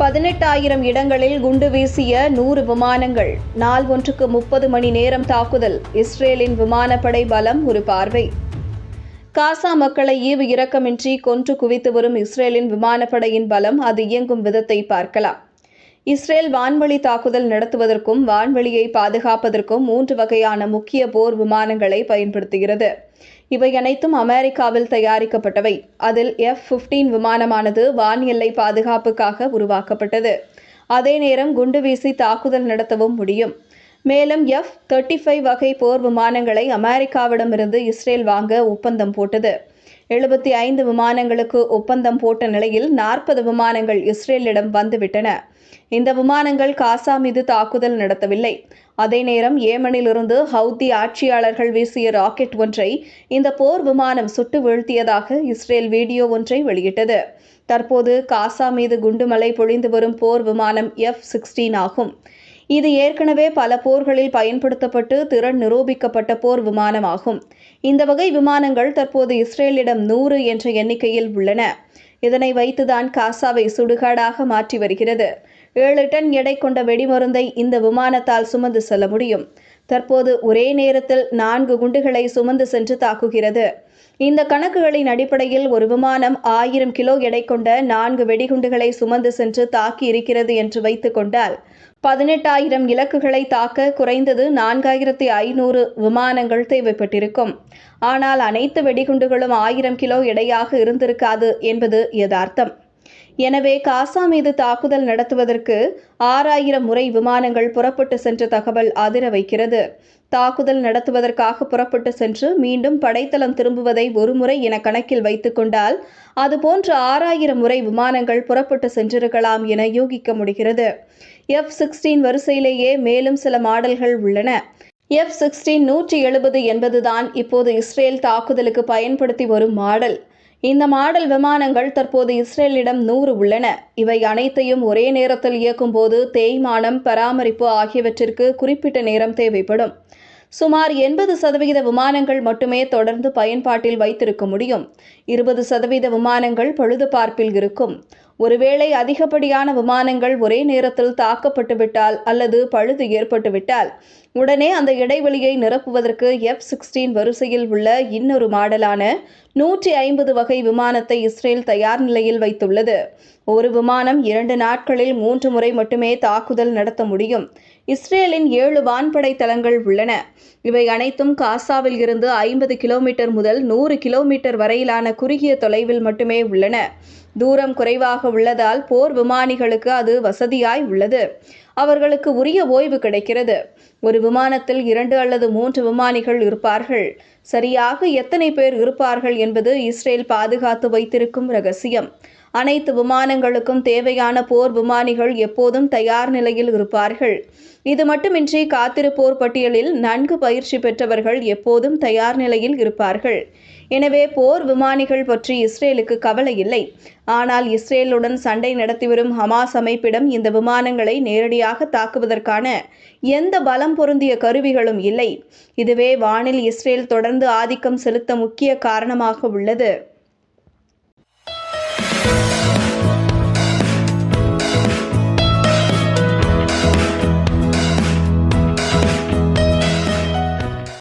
பதினெட்டாயிரம் இடங்களில் குண்டு வீசிய நூறு விமானங்கள். நாள் ஒன்றுக்கு முப்பது மணி நேரம் தாக்குதல். இஸ்ரேலின் விமானப்படை பலம் ஒரு பார்வை. காசா மக்களை ஈவு இரக்கமின்றி கொன்று குவித்து வரும் இஸ்ரேலின் விமானப்படையின் பலம் அது இயங்கும் விதத்தை பார்க்கலாம். இஸ்ரேல் வான்வழி தாக்குதல் நடத்துவதற்கும் வான்வெளியை பாதுகாப்பதற்கும் மூன்று வகையான முக்கிய போர் விமானங்களை பயன்படுத்துகிறது. இவை அனைத்தும் அமெரிக்காவில் தயாரிக்கப்பட்டவை. அதில் எஃப் 15 விமானமானது வான் எல்லை பாதுகாப்புக்காக உருவாக்கப்பட்டது. அதே நேரம் குண்டு வீசி தாக்குதல் நடத்தவும் முடியும். மேலும் எஃப் தேர்ட்டி ஃபைவ் வகை போர் விமானங்களை அமெரிக்காவிடமிருந்து இஸ்ரேல் வாங்க ஒப்பந்தம் போட்டது. எழுபத்தி ஐந்து விமானங்களுக்கு ஒப்பந்தம் போட்ட நிலையில் நாற்பது விமானங்கள் இஸ்ரேலிடம் வந்துவிட்டன. இந்த விமானங்கள் காசா மீது தாக்குதல் நடத்தவில்லை. அதே நேரம் ஏமனிலிருந்து ஹவுதி ஆட்சியாளர்கள் வீசிய ராக்கெட் ஒன்றை இந்த போர் விமானம் சுட்டு வீழ்த்தியதாக இஸ்ரேல் வீடியோ ஒன்றை வெளியிட்டது. தற்போது காசா மீது குண்டுமலை பொழிந்து வரும் போர் விமானம் எஃப் சிக்ஸ்டீன் ஆகும். இது ஏற்கனவே பல போர்களில் பயன்படுத்தப்பட்டு திறன் நிரூபிக்கப்பட்ட போர் விமானமாகும். இந்த வகை விமானங்கள் தற்போது இஸ்ரேலிடம் நூறு என்ற எண்ணிக்கையில் உள்ளன. இதனை வைத்துதான் காசாவை சுடுகாடாக மாற்றி வருகிறது. ஏழு டன் எடை கொண்ட வெடிமருந்தை இந்த விமானத்தால் சுமந்து செல்ல முடியும். தற்போது ஒரே நேரத்தில் நான்கு குண்டுகளை சுமந்து சென்று தாக்குகிறது. இந்த கணக்குகளின் அடிப்படையில் ஒரு விமானம் ஆயிரம் கிலோ எடை கொண்ட நான்கு வெடிகுண்டுகளை சுமந்து சென்று தாக்கி இருக்கிறது என்று வைத்துக் கொண்டால் பதினெட்டாயிரம் இலக்குகளை தாக்க குறைந்தது நான்காயிரத்தி ஐநூறு விமானங்கள் தேவைப்பட்டிருக்கும். ஆனால் அனைத்து வெடிகுண்டுகளும் ஆயிரம் கிலோ எடையாக இருந்திருக்காது என்பது யதார்த்தம். எனவே காசா மீது தாக்குதல் நடத்துவதற்கு ஆறாயிரம் முறை விமானங்கள் புறப்பட்டு சென்ற தகவல் அதிர வைக்கிறது. தாக்குதல் நடத்துவதற்காக புறப்பட்டு சென்று மீண்டும் படைத்தளம் திரும்புவதை ஒருமுறை என கணக்கில் வைத்துக்கொண்டால் அதுபோன்ற ஆறாயிரம் முறை விமானங்கள் புறப்பட்டு சென்றிருக்கலாம் என யூகிக்க முடிகிறது. எஃப் சிக்ஸ்டீன் வரிசையிலேயே மேலும் சில மாடல்கள் உள்ளன. எஃப் சிக்ஸ்டீன் நூற்றி எழுபது என்பதுதான் இப்போது இஸ்ரேல் தாக்குதலுக்கு பயன்படுத்தி வரும் மாடல். இந்த மாடல் விமானங்கள் தற்போது இஸ்ரேலிடம் நூறு உள்ளன. இவை அனைத்தையும் ஒரே நேரத்தில் இயக்கும்போது தேய்மானம் பராமரிப்பு ஆகியவற்றிற்கு குறிப்பிட்ட நேரம் தேவைப்படும். சுமார் எண்பது சதவிகித விமானங்கள் மட்டுமே தொடர்ந்து பயன்பாட்டில் வைத்திருக்க முடியும். இருபது சதவீத விமானங்கள் பழுதுபார்ப்பில் இருக்கும். ஒருவேளை அதிகப்படியான விமானங்கள் ஒரே நேரத்தில் தாக்கப்பட்டுவிட்டால் அல்லது பழுது ஏற்பட்டுவிட்டால் உடனே அந்த இடைவெளியை நிரப்புவதற்கு எஃப் சிக்ஸ்டீன் வரிசையில் உள்ள இன்னொரு மாடலான நூற்றி ஐம்பது வகை விமானத்தை இஸ்ரேல் தயார் நிலையில் வைத்துள்ளது. ஒரு விமானம் இரண்டு நாட்களில் மூன்று முறை மட்டுமே தாக்குதல் நடத்த முடியும். இஸ்ரேலின் ஏழு வான்படை தளங்கள் உள்ளன. இவை அனைத்தும் காசாவில் இருந்து ஐம்பது கிலோமீட்டர் முதல் நூறு கிலோமீட்டர் வரையிலான குறுகிய தொலைவில் மட்டுமே உள்ளன. தூரம் குறைவாக உள்ளதால் போர் விமானிகளுக்கு அது வசதியாய் உள்ளது. அவர்களுக்கு உரிய ஓய்வு கிடைக்கிறது. ஒரு விமானத்தில் இரண்டு அல்லது மூன்று விமானிகள் இருப்பார்கள். சரியாக எத்தனை பேர் இருப்பார்கள் என்பது இஸ்ரேல் பாதுகாத்து வைத்திருக்கும் ரகசியம். அனைத்து விமானங்களுக்கும் தேவையான போர் விமானிகள் எப்போதும் தயார் நிலையில் இருப்பார்கள். இது மட்டுமின்றி காத்திருப்போர் பட்டியலில் நன்கு பயிற்சி பெற்றவர்கள் எப்போதும் தயார் நிலையில் இருப்பார்கள். எனவே போர் விமானிகள் பற்றி இஸ்ரேலுக்கு கவலை இல்லை. ஆனால் இஸ்ரேலுடன் சண்டை நடத்தி வரும் ஹமாஸ் அமைப்பிடம் இந்த விமானங்களை நேரடியாக தாக்குவதற்கான எந்த பலம் பொருந்திய கருவிகளும் இல்லை. இதுவே வானில் இஸ்ரேல் தொடர்ந்து ஆதிக்கம் செலுத்த முக்கிய காரணமாக உள்ளது.